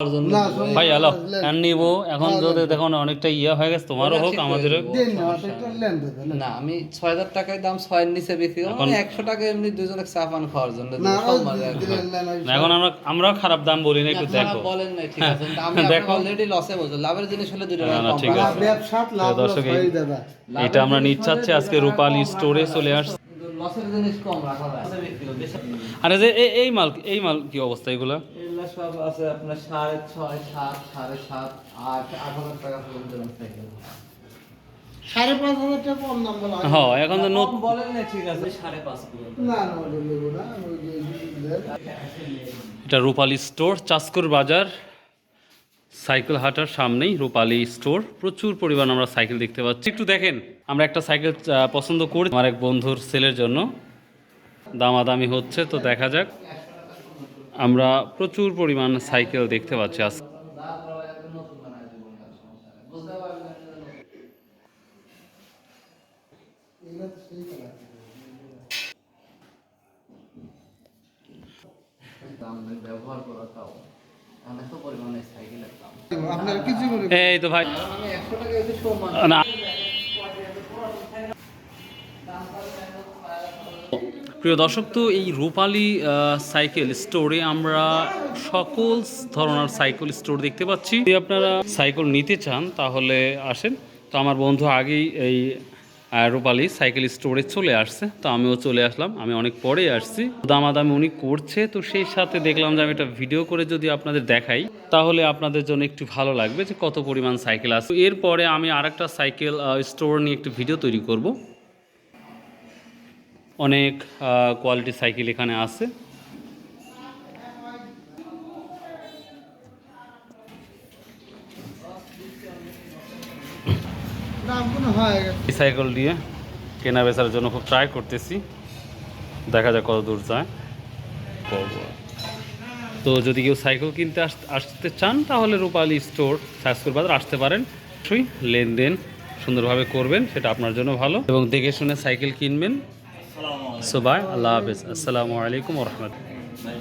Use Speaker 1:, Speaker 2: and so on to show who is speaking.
Speaker 1: না,
Speaker 2: ভাই hello
Speaker 1: lane.
Speaker 2: নিবো এখন যদি দেখুন অনেকটা ইয়ে হয়ে গেছে তোমারও হোক আমাদের
Speaker 3: হয়ে যাবে।
Speaker 1: দেন না, ওটা একটু লেন দেবে, লেন।
Speaker 3: না আমি ছয় হাজার টাকায় দাম ছয়ের নিচে বিক্রি একশো টাকা এমনি দুজনে চা পান খাওয়ার জন্য
Speaker 2: এখন আমরা আমরাও খারাপ দাম বলি না একটু দেখো
Speaker 3: বলেন নাই ঠিক আছে
Speaker 2: দেখো।
Speaker 3: অলরেডি লসে বলছি লাভের জিনিস হলে দুটো
Speaker 2: না, ঠিক আছে। দর্শক,
Speaker 1: হয়
Speaker 2: এটা আমরা নিতে চাচ্ছি আজকে রূপালী স্টোরে চলে আস
Speaker 3: কিন্তু লসের জিনিস কম রাখা যায়।
Speaker 2: আরে যে এই- এই মাল এই মাল কি অবস্থা এগুলা?
Speaker 3: এগুলো সব আছে আপনার সাড়ে ছয় সাত সাড়ে সাত আট আট হাজার টাকা পর্যন্ত সাইকেল
Speaker 1: সাড়ে পাঁচ হাজার টাকা কম দাম বলা হ্যাঁ।
Speaker 2: এখন তো
Speaker 3: বলেন না ঠিক আছে। সাড়ে পাঁচ
Speaker 1: না না লেন।
Speaker 2: এটা রূপালী স্টোর চাঁচকুর বাজার। সাইকেল হাটার সামনেই রূপালী স্টোর। প্রচুর পরিমাণ আমরা সাইকেল দেখতে পাচ্ছি। একটু দেখেন, আমরা একটা সাইকেল পছন্দ করি আমার এক বন্ধুর সেলের জন্য। দামাদামি হচ্ছে, তো দেখা যাক। আমরা প্রচুর পরিমাণ সাইকেল দেখতে পাচ্ছি আজ।
Speaker 3: ব্যবহার করা
Speaker 2: এই তো ভাই। প্রিয় দর্শক, তো এই রূপালী সাইকেল স্টোরে আমরা সকল ধরনের সাইকেল স্টোর দেখতে পাচ্ছি। যদি আপনারা সাইকেল নিতে চান, তাহলে আসেন। তো আমার বন্ধু আগেই এই রূপালী সাইকেল স্টোরে চলে আসছে, তো আমিও চলে আসলাম। আমি অনেক পরে আসছি। দামাদামি উনি করছে, তো সেই সাথে দেখলাম যে আমি একটা ভিডিও করে যদি আপনাদের দেখাই, তাহলে আপনাদের জন্য একটু ভালো লাগবে যে কত পরিমাণ সাইকেল আছে। এরপরে আমি আরেকটা সাইকেল স্টোর নিয়ে একটু ভিডিও তৈরি করব। অনেক কোয়ালিটি সাইকেল এখানে আছে
Speaker 1: দাম কোনো হয়ে গেছে
Speaker 2: এই সাইকেল দিয়ে কেনা বেচার জন্য খুব ট্রাই করতেছি। দেখা যাক কত দূর যায়। তো যদি কেউ সাইকেল কিনতে আসতে চান তাহলে রূপালী স্টোর সার্চ বাজার আসতে পারেন। অবশ্যই লেনদেন সুন্দরভাবে করবেন সেটা আপনার জন্য ভালো। এবং দেখে শুনে সাইকেল কিনবেন। সো বাই আল্লাহ হাফেজ। আসসালামু আলাইকুম রহমতুল্লাহ।